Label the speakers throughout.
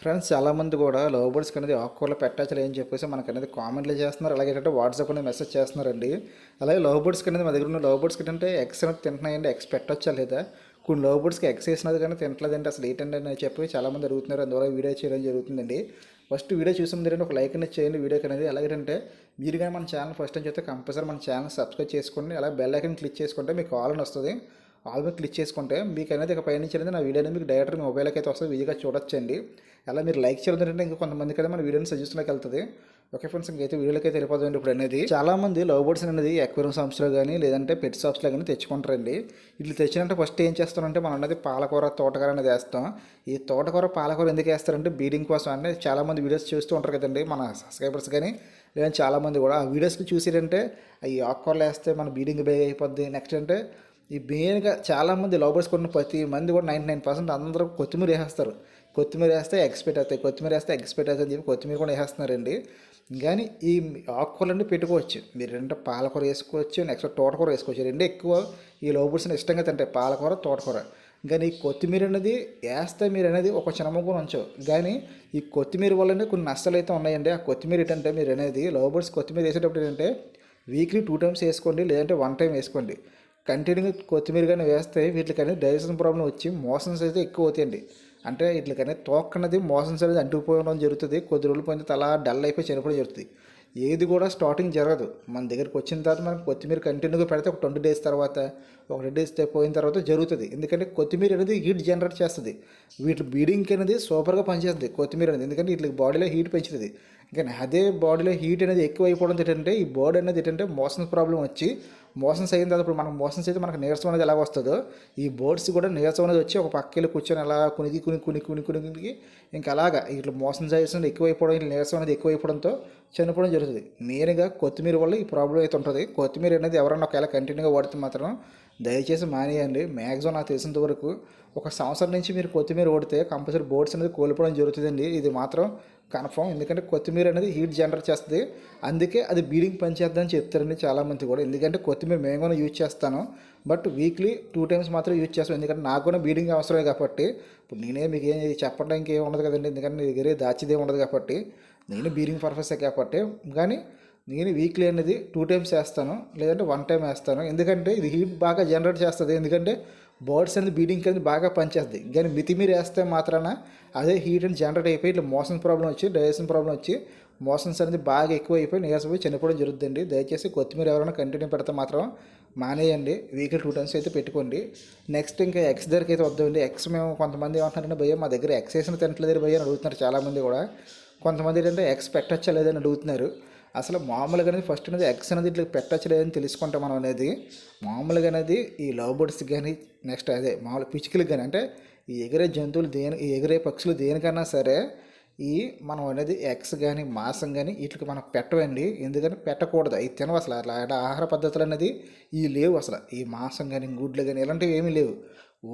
Speaker 1: Friends చాలామంది కూడా love బర్డ్స్కి అనేది ఆకుకూరలు పెట్టచ్చు అని చెప్పేసి మనకు అనేది కామెంట్లు చేస్తున్నారు. అలాగే ఏంటంటే వాట్సాప్ అనేది మెసేజ్ చేస్తున్నారండి. అలాగే లవ్ బర్డ్స్కి అనేది మా దగ్గర ఉన్న లవ్ బర్డ్స్కి ఏంటంటే ఎగ్స్ అనేది తింటున్నాయండి. ఎగ్స్ పెట్టొచ్చా లేదా? కొన్ని లవ్ బర్డ్స్కి ఎగ్స్ వేసినది కానీ తింటలేదండి అసలు ఏంటండి అని చెప్పి చాలామంది అడుగుతున్నారు. అందువల్ల వీడియో చేయడం జరుగుతుందండి. ఫస్ట్ వీడియో చూసిన ముందు ఒక లైక్ అనేది చేయండి. వీడియోకి అనేది అలాగే అంటే మీరు కానీ మన ఛానల్ ఫస్ట్ టైం చెప్తే కంపల్సరీ మన ఛానల్ సబ్స్క్రైబ్ చేసుకోండి. అలాగే బెల్ ఐకన్ క్లిక్ చేసుకుంటే మీకు ఆల్ అని వస్తుంది. ఆల్ మీద క్లిక్ చేసుకుంటే మీకు అనేది ఇక పైనుంచి అనేది నా వీడియో అనేది మీకు డైరెక్ట్ మీ మొబైల్కి అయితే వస్తుంది ఈజీగా చూడొచ్చండి. అలా మీరు లైక్ చేయడం ఇంకా కొంతమందికి అయితే మన వీడియోని సజెషన్లోకి వెళ్తుంది. ఓకే ఫ్రెండ్స్ ఇంకైతే వీడియోలకి అయితే వెళ్ళిపోతుంది ఇప్పుడు అనేది. చాలా మంది లవ్ బర్డ్స్ అనేది ఎక్వేరియం షాప్స్లో కానీ లేదంటే పెట్ షాప్స్లో కానీ తెచ్చుకుంటారండి. ఇట్లా తెచ్చినంటే ఫస్ట్ ఏం చేస్తారంటే మనం అనేది పాలకూర తోటకూర అనేది వేస్తాం. ఈ తోటకూర పాలకూర ఎందుకు వేస్తారంటే బీడింగ్ కోసం అంటే చాలామంది వీడియోస్ చూస్తూ ఉంటారు కదండి మన సబ్స్క్రైబర్స్ కానీ లేదంటే చాలామంది కూడా. ఆ వీడియోస్కి చూసిరంటే ఈ ఆకుకూరలు వేస్తే మన బీడింగ్ బేగ్ అయిపోద్ది. నెక్స్ట్ అంటే ఈ మెయిన్గా చాలామంది లవ్ బర్డ్స్ కొన్న ప్రతి మంది కూడా నైంటీ నైన్ పర్సెంట్ అందరూ కొత్తిమీర వేసేస్తారు. కొత్తిమీర వేస్తే ఎక్స్పెక్ట్ అవుతాయి. కొత్తిమీర వేస్తే ఎక్స్పెక్ట్ అవుతుంది అని చెప్పి కొత్తిమీర కూడా వేసేస్తున్నారండి. కానీ ఈ ఆకుకూరలన్నీ పెట్టుకోవచ్చు. మీరు రెండు పాలకూర వేసుకోవచ్చు నెక్స్ట్ తోటకూర వేసుకోవచ్చు. రెండు ఎక్కువ ఈ లవ్ ఇష్టంగా తింటాయి. పాలకూర తోటకూర. కానీ ఈ కొత్తిమీర అనేది వేస్తే మీరు అనేది ఒక చిన్నముగ్గు ఉంచు. కానీ ఈ కొత్తిమీర వల్లనే కొన్ని నష్టాలు అయితే ఉన్నాయండి. ఆ కొత్తిమీర ఏంటంటే మీరు అనేది లవ్ బర్డ్స్ కొత్తిమీర వేసేటప్పుడు ఏంటంటే వీక్లీ టూ టైమ్స్ వేసుకోండి. లేదంటే వన్ టైం వేసుకోండి. కంటిన్యూగా కొత్తిమీర కానీ వేస్తే వీటికనే డైజెషన్ ప్రాబ్లం వచ్చి మోషన్స్ అయితే ఎక్కువ అవుతాయండి. అంటే వీటికనే తోకనది మోషన్స్ అనేది అంటుకుపోవడం జరుగుతుంది. కొద్ది రోజులు పోయిన తల డల్ అయిపోయి చనిపోవడం జరుగుతుంది. ఏది కూడా స్టార్టింగ్ జరగదు. మన దగ్గరికి వచ్చిన తర్వాత మనం కొత్తిమీర కంటిన్యూగా పెడితే ఒక ట్వంటీ డేస్ తర్వాత ఒక రెండు డేస్ పోయిన తర్వాత జరుగుతుంది. ఎందుకంటే కొత్తిమీర అనేది హీట్ జనరేట్ చేస్తుంది. వీటి బీడింగ్కి అనేది సూపర్గా పనిచేస్తుంది కొత్తిమీర అనేది. ఎందుకంటే వీటికి బాడీలో హీట్ పెంచుతుంది. ఇంకా అదే బాడీలో హీట్ అనేది ఎక్కువ అయిపోవడం ఏంటంటే ఈ బాడీ అనేది ఏంటంటే మోషన్స్ ప్రాబ్లం వచ్చి మోషన్స్ అయిన తర్వాత ఇప్పుడు మనకు మోషన్స్ అయితే మనకు నీరసం అనేది ఎలా వస్తుందో? ఈ బోర్డ్స్ కూడా నీరసం అనేది వచ్చి ఒక పక్కకి కూర్చొని అలా కునిగి కుని కుని కుని కుని కునికి ఇంకా అలాగా ఇట్లా మోషన్స్ చేసిన ఎక్కువైపోవడం నీరసం అనేది ఎక్కువైపోవడంతో చనిపోవడం జరుగుతుంది. మెయిన్గా కొత్తిమీర వల్ల ఈ ప్రాబ్లం అయితే ఉంటుంది. కొత్తిమీర అనేది ఎవరైనా ఒకవేళ కంటిన్యూగా వాడితే మాత్రం దయచేసి మానేయండి. మ్యాక్సిమం నాకు తెలిసినంత వరకు ఒక సంవత్సరం నుంచి మీరు కొత్తిమీర ఓడితే కంపల్సరీ బోర్డ్స్ అనేది కోల్పోవడం జరుగుతుందండి. ఇది మాత్రం కన్ఫామ్. ఎందుకంటే కొత్తిమీర అనేది హీట్ జనరేట్ చేస్తుంది. అందుకే అది బీడింగ్ పనిచేద్దని చెప్తారండి చాలామంది కూడా. ఎందుకంటే కొత్తిమీర మేము కూడా యూజ్ చేస్తాను. బట్ వీక్లీ టూ టైమ్స్ మాత్రం యూజ్ చేస్తాను. ఎందుకంటే నాకు కూడా బీడింగ్ అవసరమే కాబట్టి. ఇప్పుడు నేనే మీకు ఏం చెప్పడానికి ఏం ఉండదు కదండి. ఎందుకంటే నీ దగ్గర దాచిదే ఉండదు కాబట్టి. నేను బీడింగ్ పర్పసే కాబట్టి. కానీ నేను వీక్లీ అనేది టూ టైమ్స్ వేస్తాను. లేదంటే వన్ టైం వేస్తాను. ఎందుకంటే ఇది హీట్ బాగా జనరేట్ చేస్తుంది. ఎందుకంటే బర్డ్స్ అనేది బీడింగ్ అనేది బాగా పనిచేస్తుంది. కానీ మితిమీరి వేస్తే మాత్రాన అదే హీట్ అని జనరేట్ అయిపోయి ఇట్లా మోషన్ ప్రాబ్లం వచ్చి డైజెషన్ ప్రాబ్లం వచ్చి మోషన్స్ అనేది బాగా ఎక్కువ అయిపోయి నీరసపోయి చనిపోవడం జరుగుతుందండి. దయచేసి కొత్తిమీర ఎవరైనా కంటిన్యూ పెడితే మాత్రం మానేయండి. వీక్లీ టూ టైమ్స్ అయితే పెట్టుకోండి. నెక్స్ట్ ఇంకా ఎక్స్ దగ్గరికి అయితే వద్దామండి ఎక్స్ మేము కొంతమంది ఏమంటున్నారంటే భయ్య మా దగ్గర ఎక్స్ వేసిన తినట్లేదు భయ్య అని అడుగుతున్నారు చాలామంది కూడా. కొంతమంది ఏంటంటే ఎక్స్ పెట్టచ్చా లేదని అడుగుతున్నారు. అసలు మామూలుగా అనేది ఫస్ట్ అనేది ఎగ్స్ అనేది ఇట్లా పెట్టచ్చు లేదని తెలుసుకుంటాం మనం అనేది. మామూలుగా అనేది ఈ లవ్ బర్డ్స్ కానీ నెక్స్ట్ అదే మామూలు పిచ్చుకలకు కానీ అంటే ఈ ఎగిరే జంతువులు దేని ఈ ఎగిరే పక్షులు దేనికన్నా సరే ఈ మనం అనేది ఎగ్స్ కానీ మాంసం కానీ వీటికి మనం పెట్టవండి. ఎందుకంటే పెట్టకూడదు. అవి తినవు అసలు. అట్లా ఆహార పద్ధతులు అనేది ఈ లేవు అసలు. ఈ మాంసం కానీ గుడ్లు కానీ ఇలాంటివి ఏమీ లేవు.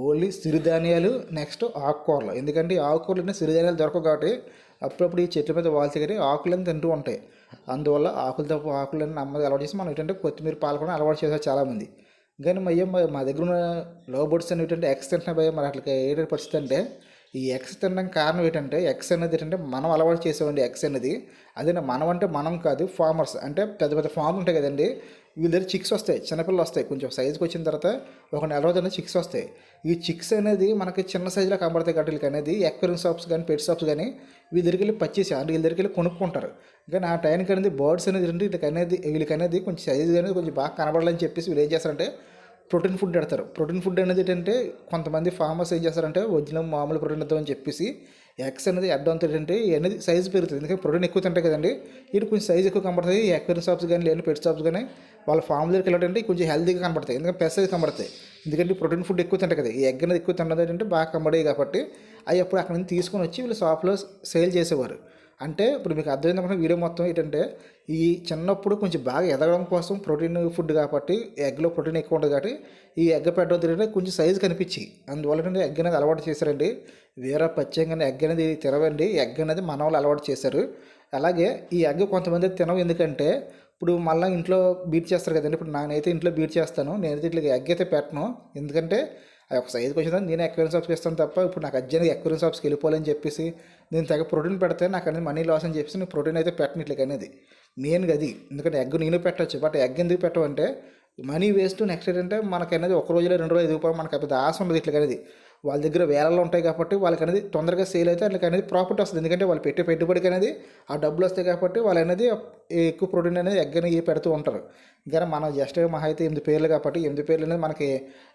Speaker 1: ఓన్లీ సిరిధాన్యాలు నెక్స్ట్ ఆకుకూరలు. ఎందుకంటే ఈ ఆకుకూరలు అంటే సిరిధాన్యాలు దొరకవు కాబట్టి అప్పుడప్పుడు ఈ చెట్ల మీద వాల్చి కానీ ఆకులను తింటూ ఉంటాయి. అందువల్ల ఆకులతో ఆకులను నమ్మది అలవాటు చేసి మనం ఏంటంటే కొత్తిమీర పాలు కూడా అలవాటు చేసారు చాలామంది. కానీ మయ్య మా దగ్గర ఉన్న లవ్ బర్డ్స్ అని ఏంటంటే ఎక్స్ మరి అట్లా ఏంటంటే పరిస్థితి అంటే ఈ ఎక్స్ తినడానికి కారణం ఏంటంటే ఎక్స్ అనేది ఏంటంటే మనం అలవాటు చేసేవండి ఎక్స్ అనేది. అదే మనం అంటే మనం కాదు ఫార్మర్స్ అంటే పెద్ద పెద్ద ఫామ్ ఉంటాయి కదండి. వీళ్ళ దగ్గర చిక్స్ వస్తాయి చిన్నపిల్లలు వస్తాయి. కొంచెం సైజుకి వచ్చిన తర్వాత ఒక నెల రోజున చిక్స్ వస్తాయి. ఈ చిక్స్ అనేది మనకి చిన్న సైజులో కనబడతాయి గట్టలకి అనేది ఎక్వరింగ్ షాప్స్ కానీ పెట్ షాప్స్ కానీ వీళ్ళ దగ్గరికి వెళ్ళి పచ్చేసి అంటే వీళ్ళ దగ్గరికి వెళ్ళి కొనుక్కుంటారు. కానీ ఆ టైంకి అనేది బర్డ్స్ అనేది వీళ్ళకి అనేది వీళ్ళకి అనేది కొంచెం సైజు అనేది కొంచెం బాగా కనబడాలని చెప్పేసి వీళ్ళు ఏం చేస్తారంటే ప్రోటీన్ ఫుడ్ పెడతారు. ప్రోటీన్ ఫుడ్ అనేది ఏంటంటే కొంతమంది ఫార్మర్స్ ఏం చేస్తారంటే ఒరిజినల్ మామూలు ప్రోటీన్ ఇద్దామని చెప్పేసి ఎగ్స్ అనేది అడ్డం ఏంటంటే అనేది సైజు పెరుగుతుంది. ఎందుకంటే ప్రోటీన్ ఎక్కువ తింటాయి కదండి. ఇటు కొంచెం సైజ్ ఎక్కువ కనబడుతుంది ఈ ఎక్వేరియం షాప్స్ కానీ లేని పెట్ షాప్స్ కానీ వాళ్ళ ఫామ్ దగ్గరికి వెళ్ళాలంటే కొంచెం హెల్తీగా కనబడతాయి. ఎందుకంటే పెస్ అయితే కనబడతాయి. ఎందుకంటే ప్రోటీన్ ఫుడ్ ఎక్కువ తింటాయి కదా. ఈ ఎగ్ అనేది ఎక్కువ తినడం ఏంటంటే బాగా కనబడేవి కాబట్టి అవి అప్పుడు అక్కడ నుంచి తీసుకొని వచ్చి వీళ్ళు షాప్లో సేల్ చేసేవారు. అంటే ఇప్పుడు మీకు అర్థమైంది అనుకుంటే వీడియో మొత్తం ఏంటంటే ఈ చిన్నప్పుడు కొంచెం బాగా ఎదగడం కోసం ప్రోటీన్ ఫుడ్ కాబట్టి ఎగ్లో ప్రోటీన్ ఎక్కువ ఉంటుంది కాబట్టి ఈ ఎగ్ పెట్టడం తిరిగితే కొంచెం సైజు కనిపించి అందువల్ల ఎగ్ అనేది అలవాటు చేశారండి వేరే ప్రత్యేకంగా ఎగ్ అనేది తినవండి. ఎగ్ అనేది మన వాళ్ళు అలవాటు చేశారు. అలాగే ఈ ఎగ్ కొంతమంది తినవు ఎందుకంటే ఇప్పుడు మళ్ళీ ఇంట్లో బీట్ చేస్తారు కదండి. ఇప్పుడు నేనైతే ఇంట్లో బీట్ చేస్తాను. నేనైతే ఇట్లా ఎగ్ అయితే పెట్టను. ఎందుకంటే అది ఒక సైజుకి వచ్చిన నేను ఎక్వేరియం షాప్స్కి ఇస్తాను తప్ప ఇప్పుడు నాకు అర్జెంట్గా ఎక్వేరియం షాప్స్కి వెళ్ళిపోవాలని చెప్పేసి నేను తగ్గ ప్రోటీన్ పెడితే నాకు అనేది మనీ లాస్ అని చెప్పేసి నేను ప్రోటీన్ అయితే పెట్టనట్లే అనేది మెయిన్గా అది. ఎందుకంటే ఎగ్ నేను పెట్టచ్చు. బట్ ఎగ్ ఎందుకు పెట్టవంటే మనీ వేస్ట్ నెక్స్ట్ ఏంటంటే మనకి అనేది ఒక రోజులో రెండు రోజులు ఎదిగిపోయి మనకి పెద్ద ఆశ ఉండదు ఇట్లా అనేది వాళ్ళ దగ్గర వేలలు ఉంటాయి కాబట్టి వాళ్ళకి అనేది తొందరగా సేల్ అయితే వాళ్ళకి అనేది ప్రాఫిట్ వస్తుంది. ఎందుకంటే వాళ్ళు పెట్టే పెట్టుబడికి అనేది ఆ డబ్బులు వస్తాయి కాబట్టి వాళ్ళు అనేది ఎక్కువ ప్రోటీన్ అనేది ఎగ్గని ఏ పెడుతూ ఉంటారు. కానీ మనం జస్ట్ మహా అయితే ఎనిమిది పేర్లు కాబట్టి ఎనిమిది పేర్లు అనేది మనకి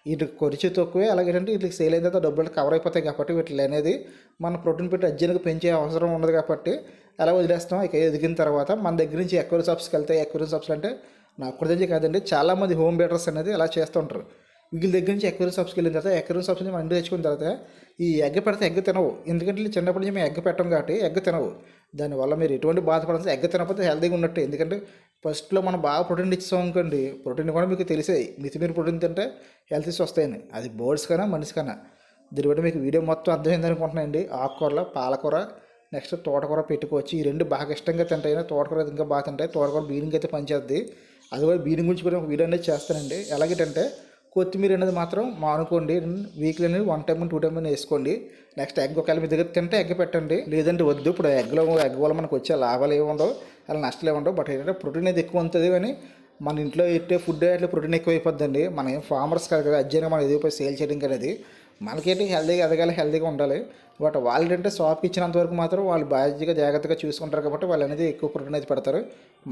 Speaker 1: వీటి ఖర్చు తక్కువే. అలాగే అంటే వీటికి సేల్ అయిన తర్వాత డబ్బులు కవర్ అయిపోతాయి కాబట్టి వీటిలో అనేది మన ప్రోటీన్ పెట్టి అర్జెంట్గా పెంచే అవసరం ఉండదు కాబట్టి అలా వదిలేస్తాం. ఇక ఎదిగిన తర్వాత మన దగ్గర నుంచి ఎక్కువ షాప్స్కి వెళ్తాయి ఎక్కువ షాప్స్ అంటే నాకు కూడా తెలిసి కాదండి చాలామంది హోమ్ బేటర్స్ అనేది అలా చేస్తూ ఉంటారు. వీళ్ళ దగ్గర నుంచి ఎక్వేరియం షాప్స్కి వెళ్ళిన తర్వాత ఎక్వేరియం షాప్స్ నుంచి మనం తెచ్చుకున్న తర్వాత ఈ ఎగ్ పెడితే ఎగ్ తినవు. ఎందుకంటే చిన్నప్పటి నుంచి మేము ఎగ్ పెట్టాం కాబట్టి ఎగ్ తినవు. దానివల్ల మీరు ఎటువంటి బాధపడాల్సి ఎగ్ తినకపోతే హెల్తీగా ఉన్నట్టు. ఎందుకంటే ఫస్ట్లో మనం బాగా ప్రోటీన్ ఇచ్చాం అనుకోండి ప్రోటీన్ కూడా మీకు తెలిసే మితిమీరి ప్రోటీన్ తింటే హెల్త్ ఇష్యూస్ వస్తాయని. అది బర్డ్స్ కన్నా మనిషి కన్నా. దీని బట్టి మీకు వీడియో మొత్తం అర్థమైంది అనుకుంటున్నానండి ఆకుకూరలో పాలకూర నెక్స్ట్ తోటకూర పెట్టుకోవచ్చు. ఈ రెండు బాగా ఇష్టంగా తింటాయి. తోటకూర ఇంకా బాగా తింటాయి. తోటకూర బీనింగ్ అయితే పనిచేద్ది అది కూడా బీనింగ్ గురించి కూడా ఒక వీడియో అనేది చేస్తానండి. ఎలాగంటే కొత్తిమీర అనేది మాత్రం మానుకోండి. వీక్లీ అనేది వన్ టైం టూ టైం అనేది వేసుకోండి. నెక్స్ట్ ఎగ్ ఒకవేళ మీ దగ్గర తింటే ఎగ్ పెట్టండి. లేదంటే వద్దు. ఇప్పుడు ఎగ్లో ఎగ్ వల్ల మనకు వచ్చే లాభాలు ఏముండవు ఉండవు. అలా నష్టాలు ఏముండవు బట్ ఏంటంటే ప్రోటీన్ అనేది ఎక్కువ ఉంటుంది కానీ మన ఇంట్లో పెట్టే ఫుడ్ అట్లా ప్రోటీన్ ఎక్కువ అయిపోద్దండి. మనం ఏం ఫార్మర్స్ కాదు కదా. అర్జెంట్గా మనం ఎదిగిపోయి సేల్ చేయడం అనేది మనకేంటి హెల్దీగా ఎదగాలి హెల్దీగా ఉండాలి. బట్ వాళ్ళు షాప్కి ఇచ్చినంత వరకు మాత్రం వాళ్ళు బాధ్యతగా జాగ్రత్తగా చూసుకుంటారు కాబట్టి వాళ్ళు అనేది ఎక్కువ ప్రోటీన్ అయితే పెడతారు.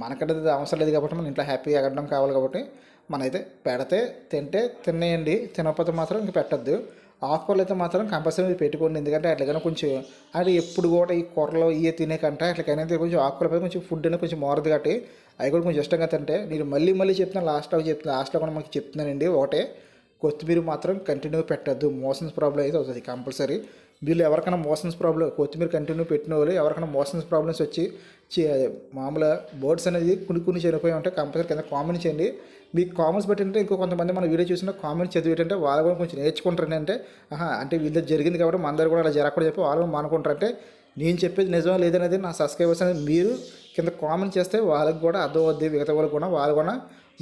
Speaker 1: మనకంటే అవసరం లేదు కాబట్టి మన ఇంట్లో హ్యాపీగా ఎగడం కావాలి కాబట్టి మనైతే పెడితే తింటే తినేయండి తినకపోతే మాత్రం ఇంక పెట్టద్దు. ఆకుకూరలు అయితే మాత్రం కంపల్సరీ పెట్టుకోండి. ఎందుకంటే అట్లకైనా కొంచెం అంటే ఎప్పుడు కూడా ఈ కూరలో ఇవే తినే కంటే అట్లకైనా కొంచెం ఆకుకూరలపై కొంచెం ఫుడ్ అనేది కొంచెం మారదు కాబట్టి అవి కూడా కొంచెం ఇష్టంగా తింటే నేను మళ్ళీ మళ్ళీ చెప్తున్నాను లాస్ట్లో చెప్తున్నాను లాస్ట్లో కూడా మనకి చెప్తున్నానండి ఒకటే కొత్తిమీర మాత్రం కంటిన్యూ పెట్టద్దు. మోషన్స్ ప్రాబ్లం అయితే అవుతుంది కంపల్సరీ వీళ్ళు ఎవరికైనా మోషన్స్ ప్రాబ్లం కొత్తిమీర కంటిన్యూ పెట్టిన వాళ్ళు ఎవరికైనా మోషన్స్ ప్రాబ్లమ్స్ వచ్చి మామూలుగా బర్డ్స్ అనేది కొన్ని కొన్ని చనిపోయి ఉంటే కంపల్సరీ కింద కామెంట్ చేయండి. మీకు కామెంట్స్ పెట్టింటే ఇంకో కొంతమంది మన వీడియో చూసిన కామెంట్స్ చదివేటంటే వాళ్ళు కూడా కొంచెం నేర్చుకుంటారు అంటే ఆహా అంటే వీళ్ళ జరిగింది కాబట్టి మన కూడా అలా జరగకూడదు చెప్పి వాళ్ళు మానుకుంటారంటే నేను చెప్పేది నిజం లేదనేది నా సబ్స్క్రైబర్స్ అనేది మీరు కింద కామెంట్ చేస్తే వాళ్ళకి కూడా అర్థం అవుద్ది మిగతా వాళ్ళకి కూడా వాళ్ళు కూడా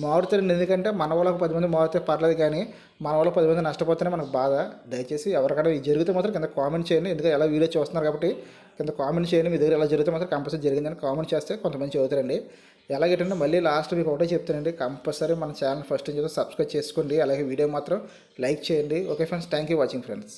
Speaker 1: మారుతారండి ఎందుకంటే మన వాళ్ళకి పది మంది మారితే పర్లేదు కానీ మన వాళ్ళకి పది మంది నష్టపోతేనే మనకు బాధ. దయచేసి ఎవరికైనా ఇది జరిగితే మాత్రం కింద కామెంట్ చేయండి. ఎందుకంటే ఎలా వీడియో చూస్తున్నారు కాబట్టి కింద కామెంట్ చేయండి. మీ దగ్గర ఎలా జరిగితే మాత్రం కంపల్సరీ జరిగిందని కామెంట్ చేస్తే కొంతమంది చదువుతారండి. ఎలాగేటంటే మళ్ళీ లాస్ట్ మీకు ఒకటే చెప్తానండి. కంపల్సరీ మన ఛానల్ ఫస్ట్ నుంచి సబ్స్క్రైబ్ చేసుకోండి. అలాగే వీడియో మాత్రం లైక్ చేయండి. Okay friends thank you watching friends